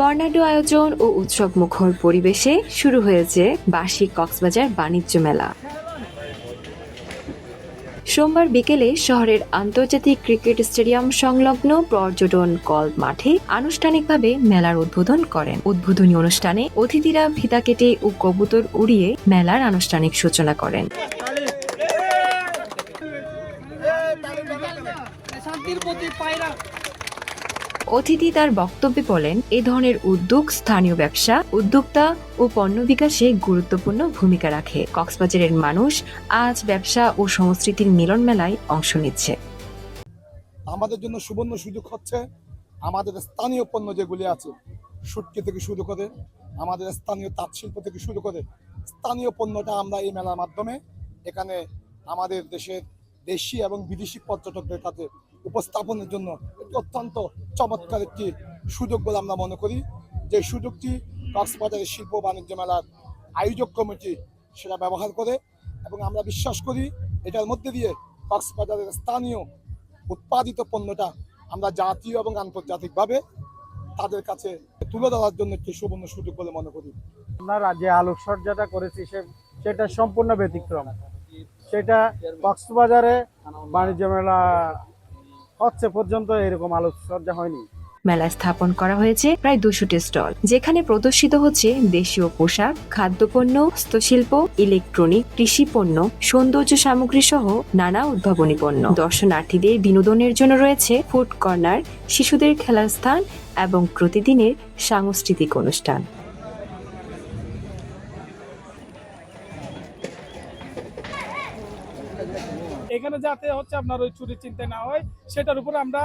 বর্ণাঢ্য আয়োজন ও উৎসব মুখর পরিবেশে শুরু হয়েছে বার্ষিক কক্সবাজার বাণিজ্য মেলা। সোমবার বিকেলে শহরের আন্তর্জাতিক ক্রিকেট স্টেডিয়াম সংলগ্ন পর্যটন কল মাঠে আনুষ্ঠানিকভাবে মেলার উদ্বোধন করেন। উদ্বোধনী অনুষ্ঠানে অতিথিরা ফিতা কেটে ও কবুতর উড়িয়ে মেলার আনুষ্ঠানিক সূচনা করেন। শান্তির পায়রা। অতিথি তার বক্তব্যে বলেন, এ ধরনের উদ্যোগ স্থানীয় ব্যবসা, উদ্যোক্তা ও পণ্য বিকাশে গুরুত্বপূর্ণ ভূমিকা রাখে। কক্সবাজারের মানুষ আজ ব্যবসা ও সংস্কৃতির মিলন মেলায় অংশ নিচ্ছে। আমাদের জন্য সুবর্ণ সুযোগ হচ্ছে আমাদের স্থানীয় পণ্য যেগুলি আছে, সুটকি থেকে শুরু করে আমাদের স্থানীয় তাঁত শিল্প থেকে শুরু করে স্থানীয় পণ্যটা আমরা এই মেলার মাধ্যমে এখানে আমাদের দেশের দেশি এবং বিদেশি পর্যটকদের কাছে উপস্থাপনের জন্য একটি অত্যন্ত চমৎকার একটি সুযোগ বলে আমরা মনে করি। যে সুযোগটি কক্সবাজারের শিল্প বাণিজ্য মেলার আয়োজক কমিটি সেটা ব্যবহার করে এবং আমরা বিশ্বাস করি এটার মধ্যে দিয়ে কক্সবাজারের স্থানীয় উৎপাদিত পণ্যটা আমরা জাতীয় এবং আন্তর্জাতিকভাবে তাদের কাছে তুলে ধরার জন্য একটি সুবর্ণ সুযোগ বলে মনে করি। আপনারা যে আলোকসজ্জাটা করেছি সে সেটা সম্পূর্ণ ব্যতিক্রম। সেটা কক্সবাজারে বাণিজ্য মেলা হচ্ছে পর্যন্ত এরকম আলোকসজ্জা হয়নি। মেলায় স্থাপন করা হয়েছে প্রায় দুশোটি স্টল, যেখানে প্রদর্শিত হচ্ছে দেশীয় পোশাক, খাদ্যপণ্য, হস্তশিল্প, ইলেকট্রনিক কৃষি পণ্য সৌন্দর্য সামগ্রী সহ নানা উদ্ভাবনী পণ্য। দর্শনার্থীদের বিনোদনের জন্য রয়েছে ফুড কর্নার, শিশুদের খেলার স্থান এবং প্রতিদিনের সাংস্কৃতিক অনুষ্ঠান। এখানে যাতে হচ্ছে আপনার ওই চুরি চিন্তা না হয়, সেটার উপরে আমরা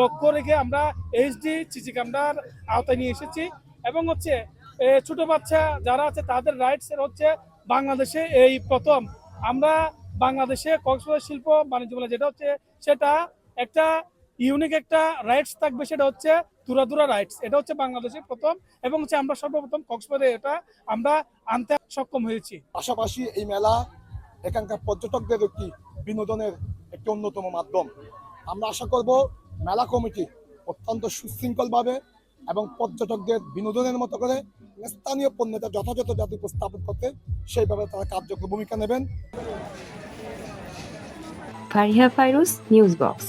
লক্ষ্য রেখে আমরা এইচডি সিসি ক্যামেরার আওতায় নিয়ে এসেছি। এবং হচ্ছে ছোট বাচ্চা যারা আছে, তাদের রাইটস এর হচ্ছে বাংলাদেশে এই প্রথম। আমরা বাংলাদেশে কক্সবাজার শিল্প বাণিজ্য মেলা যেটা হচ্ছে, সেটা একটা ইউনিক একটা রাইটস থাকবে, সেটা হচ্ছে দুরা দুরা রাইটস এটা হচ্ছে বাংলাদেশে প্রথম এবং হচ্ছে আমরা সর্বপ্রথম কক্সবাজারে এটা আমরা আনতে সক্ষম হয়েছি। পাশাপাশি এই মেলা এখানকার পর্যটকদের একটি বিনোদনের একটি অন্যতম মাধ্যম। আমরা আশা করব মেলা কমিটি অত্যন্ত সুশৃঙ্খলভাবে এবং পর্যটকদের বিনোদনের মতো করে স্থানীয় পণ্যটা যথাযথ জাতি উপস্থাপন করতে সেইভাবে তারা কার্যকর ভূমিকা নেবেন। Fairuz news box.